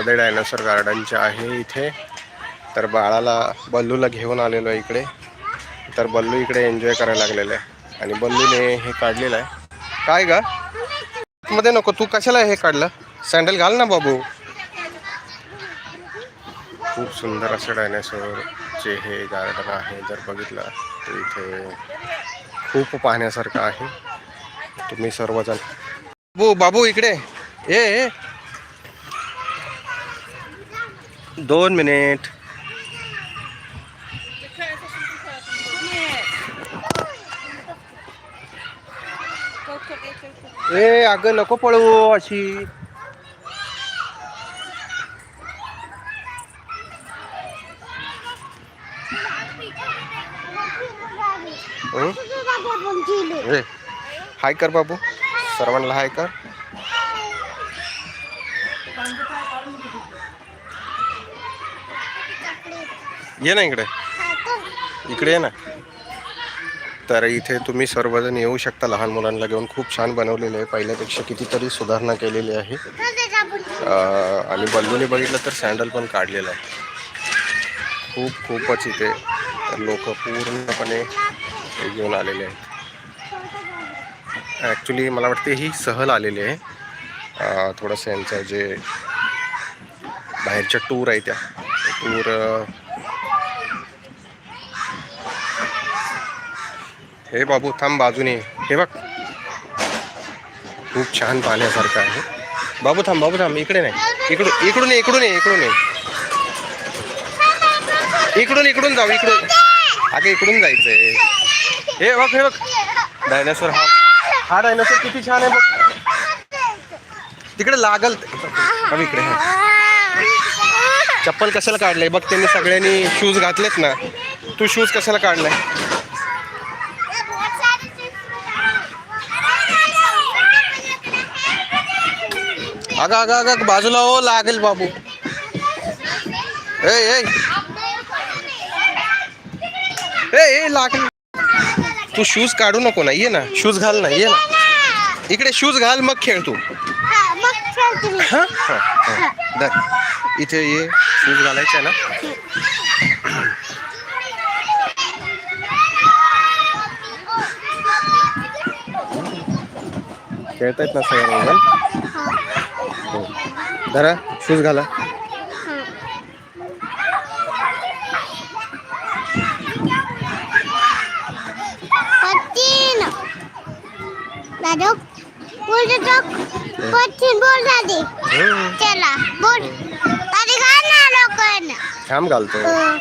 मध्ये डायनासोर गार्डनचे आहे इथे. तर बाळाला बल्लूला घेऊन आलेलो आहे इकडे. तर बल्लू इकडे एन्जॉय करायला लागलेलं आहे. आणि बल्लूने हे काढलेलं आहे. काय का मध्ये नको तू कशाला हे काढलं? सँडल घाल ना बाबू. खूप सुंदर असं डायनासोरचे हे गार्डन आहे. जर बघितलं तर इथे खूप पाहण्यासारखं आहे. तुम्ही सर्वजण बाबू बाबू इकडे. ए ए. दोन मिनिट. ए अगं नको पळू अशी. हाय कर बाबू. सर्वांना हाय कर. ये ना इकडे. इकडे ये ना. तर इथे तुम्ही सर्वजण येऊ शकता. लहान मुलांना घेऊन खूप छान बनवलेले आहे. पहिल्यापेक्षा कितीतरी सुधारणा केलेली आहे. आणि बल्लूने बघितलं तर सँडल पण काढलेलं आहे. खूप खूपच इथे लोक पूर्णपणे घेऊन आलेले आहेत. ॲक्च्युली मला वाटते ही सहल आलेली आहे. थोडंसं यांचं जे बाहेरच्या टूर आहे त्या. टूर हे बाबू थांब बाजूने. हे बघ. खूप छान पाहण्यासारखं आहे. बाबू थांब बाबू थांब. इकडे नाही. इकडून इकडून इकडून ये इकडून ये. इकडून इकडून जाऊ इकडून. अगं इकडून जायचंय. हे बघ हे बघ. डायनासोर हा. हा डायनासोर किती छान आहे बघ. तिकडे लागल इकडे. चप्पल कशाला काढलंय? बघ त्यांनी सगळ्यांनी शूज घातलेत ना. तू शूज कशाला काढलाय? अगं अगं अगं बाजूला हो लागेल बाबू. ए ए. लागेल. तू शूज़ काढू नको ना ये ना. शूज़ घाल ना ये ना. इकडे शूज़ घाल मग खेळ तू. हा? हा, हा. धर. इथे ये शूज़ घालायचे ना. खेळतायत ना सगळ्या हो. धरा शूज घाला. दादू बोल पश्चिम बोल दादी. चला बोल. दादी घाल ना लोकांना थांब घालतो. अं,